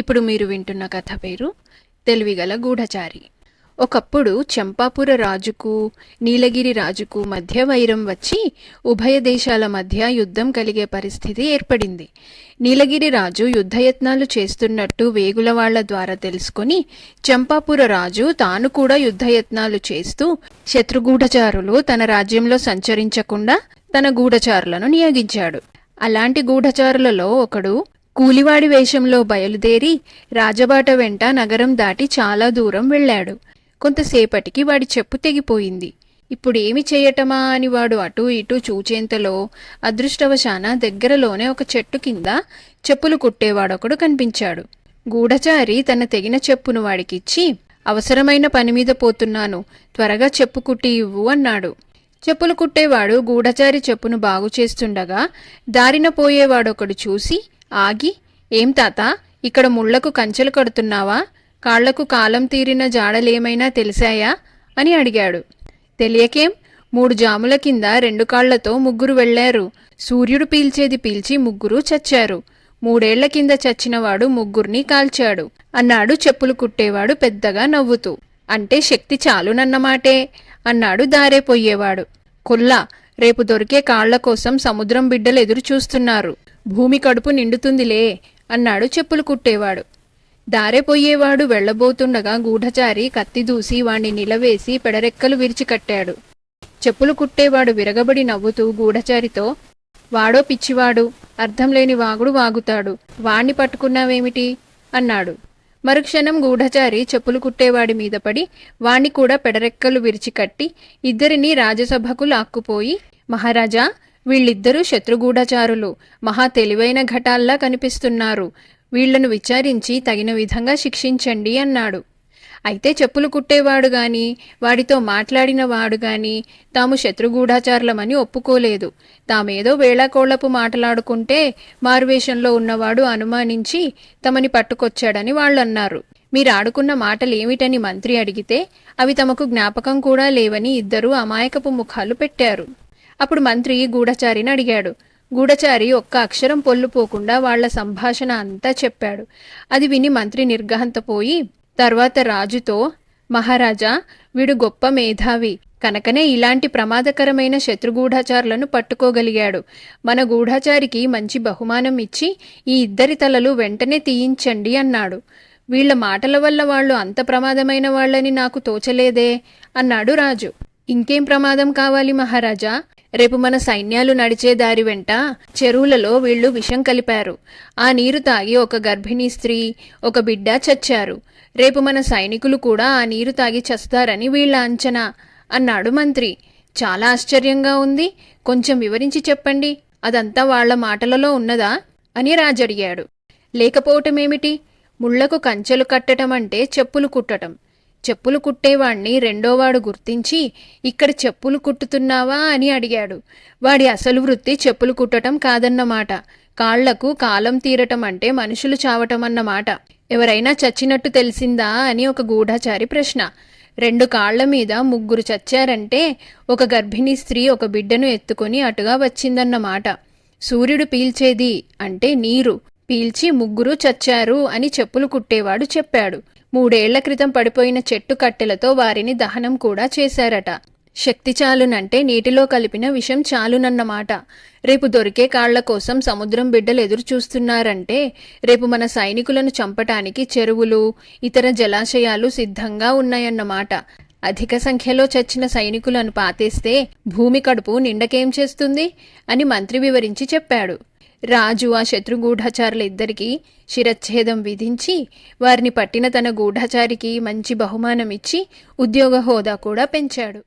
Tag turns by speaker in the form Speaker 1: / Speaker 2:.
Speaker 1: ఇప్పుడు మీరు వింటున్న కథ పేరు తెలివిగల గూఢచారి. ఒకప్పుడు చంపాపుర రాజుకు నీలగిరి రాజుకు మధ్య వైరం వచ్చి ఉభయ దేశాల మధ్య యుద్ధం కలిగే పరిస్థితి ఏర్పడింది. నీలగిరి రాజు యుద్ధయత్నాలు చేస్తున్నట్టు వేగుల వాళ్ళ ద్వారా తెలుసుకొని చంపాపుర రాజు తాను కూడా యుద్ధయత్నాలు చేస్తూ శత్రుగూఢచారులు తన రాజ్యంలో సంచరించకుండా తన గూఢచారులను నియోగించాడు. అలాంటి గూఢచారులలో ఒకడు కూలివాడి వేషంలో బయలుదేరి రాజబాట వెంట నగరం దాటి చాలా దూరం వెళ్ళాడు. కొంతసేపటికి వాడి చెప్పు తెగిపోయింది. ఇప్పుడు ఏమి చేయటమా అని వాడు అటూ ఇటూ చూచేంతలో అదృష్టవశాన దగ్గరలోనే ఒక చెట్టు కింద చెప్పులు కుట్టేవాడొకడు కనిపించాడు. గూఢచారి తన తెగిన చెప్పును వాడికిచ్చి అవసరమైన పని మీద పోతున్నాను త్వరగా చెప్పు కుట్టి ఇవ్వు అన్నాడు. చెప్పులు కుట్టేవాడు గూఢచారి చెప్పును బాగు చేస్తుండగా దారిన పోయేవాడొకడు చూసి ఆగి ఏం తాత ఇక్కడ ముళ్ళకు కంచెలు కడుతున్నావా? కాళ్ళకు కాలం తీరిన జాడలేమైనా తెలిసాయా? అని అడిగాడు. తెలియకేం? మూడు జాముల కింద రెండు కాళ్ళతో ముగ్గురు వెళ్ళారు సూర్యుడు పీల్చేది పీల్చి ముగ్గురు చచ్చారు. మూడేళ్ళ కింద చచ్చినవాడు ముగ్గురిని కాల్చాడు. అన్నాడు చెప్పులు కుట్టేవాడు పెద్దగా నవ్వుతూ. అంటే శక్తి చాలునన్నమాటే అన్నాడు దారేపోయేవాడు కొల్లా రేపు దొరికే కాళ్ళ కోసం సముద్రం బిడ్డలు ఎదురు చూస్తున్నారు భూమి కడుపు నిండుతుందిలే అన్నాడు చెప్పులు కుట్టేవాడు. దారెపోయేవాడు వెళ్ళబోతుండగా గూఢచారి కత్తి దూసి వాణ్ణి నిలవేసి పెడరెక్కలు విరిచి కట్టాడు. చెప్పులు కుట్టేవాడు విరగబడి నవ్వుతూ గూఢచారితో వాడో పిచ్చివాడు అర్థం లేని వాగుడు వాగుతాడు. వాణ్ణి పట్టుకున్నావేమిటి? అన్నాడు. మరుక్షణం గూఢచారి చెప్పులు కుట్టేవాడి మీద పడి వాణ్ణి కూడా పెడరెక్కలు విరిచి కట్టి ఇద్దరిని రాజసభకు లాక్కుపోయి మహారాజా వీళ్ళిద్దరూ శత్రుగూఢచారులు. మహా తెలివైన ఘటాల్లా కనిపిస్తున్నారు. వీళ్ళను విచారించి తగిన విధంగా శిక్షించండి అన్నాడు. అయితే చెప్పులు కుట్టేవాడు గాని వాడితో మాట్లాడిన వాడు గాని తాము శత్రుగూఢాచారులమని ఒప్పుకోలేదు. తామేదో వేళాకోళ్ళపు మాట్లాడుకుంటే మారువేషంలో ఉన్నవాడు అనుమానించి తమని పట్టుకొచ్చాడని వాళ్ళన్నారు. మీరు ఆడుకున్న మాటలేమిటని మంత్రి అడిగితే అవి తమకు జ్ఞాపకం కూడా లేవని ఇద్దరూ అమాయకపు ముఖాలు పెట్టారు. అప్పుడు మంత్రి గూఢచారిని అడిగాడు. గూఢచారి ఒక్క అక్షరం పొల్లుపోకుండా వాళ్ళ సంభాషణ అంతా చెప్పాడు. అది విని మంత్రి నిర్గహంతపోయి తర్వాత రాజుతో మహారాజా వీడు గొప్ప మేధావి. కనుకనే ఇలాంటి ప్రమాదకరమైన శత్రుగూఢాచారులను పట్టుకోగలిగాడు. మన గూఢాచారికి మంచి బహుమానం ఇచ్చి ఈ ఇద్దరి తలలు వెంటనే తీయించండి అన్నాడు. వీళ్ళ మాటల వల్ల వాళ్ళు అంత ప్రమాదమైన వాళ్ళని నాకు తోచలేదే అన్నాడు రాజు. ఇంకేం ప్రమాదం కావాలి మహారాజా? రేపు మన సైన్యాలు నడిచే దారి వెంట చెరువులలో వీళ్ళు విషం కలిపారు. ఆ నీరు తాగి ఒక గర్భిణీ స్త్రీ ఒక బిడ్డ చచ్చారు. రేపు మన సైనికులు కూడా ఆ నీరు తాగి చస్తారని వీళ్ళ అంచనా అన్నాడు మంత్రి. చాలా ఆశ్చర్యంగా ఉంది. కొంచెం వివరించి చెప్పండి. అదంతా వాళ్ళ మాటలలో ఉన్నదా? అని రాజడిగాడు. లేకపోవటమేమిటి? ముళ్ళకు కంచెలు కట్టటం అంటే చెప్పులు కుట్టటం. చెప్పులు కుట్టేవాణ్ణి రెండోవాడు గుర్తించి ఇక్కడ చెప్పులు కుట్టుతున్నావా అని అడిగాడు. వాడి అసలు వృత్తి చెప్పులు కుట్టటం కాదన్నమాట. కాళ్ళకు కాలం తీరటం అంటే మనుషులు చావటం అన్నమాట ఎవరైనా చచ్చినట్టు తెలిసిందా అని ఒక గూఢాచారి ప్రశ్న. రెండు కాళ్ళ మీద ముగ్గురు చచ్చారంటే ఒక గర్భిణీ స్త్రీ ఒక బిడ్డను ఎత్తుకొని అటుగా వచ్చిందన్నమాట. సూర్యుడు పీల్చేది అంటే నీరు. పీల్చి ముగ్గురు చచ్చారు అని చెప్పులు కుట్టేవాడు చెప్పాడు. మూడేళ్ళ క్రితం పడిపోయిన చెట్టు కట్టెలతో వారిని దహనం కూడా చేశారట. శక్తి చాలునంటే నీటిలో కలిపిన విషం చాలునన్నమాట. రేపు దొరికే కాళ్ళ కోసం సముద్రం బిడ్డలు ఎదురు చూస్తున్నారంటే రేపు మన సైనికులను చంపటానికి చెరువులు ఇతర జలాశయాలు సిద్ధంగా ఉన్నాయన్నమాట. అధిక సంఖ్యలో చచ్చిన సైనికులను పాతేస్తే భూమి కడుపు నిండకేం చేస్తుంది? అని మంత్రి వివరించి చెప్పాడు. రాజు ఆ శత్రుగూఢాచారులిద్దరికీ శిరచ్ఛేదం విధించి వారిని పట్టిన తన గూఢచారికి మంచి బహుమానం ఇచ్చి ఉద్యోగ హోదా కూడా పెంచాడు.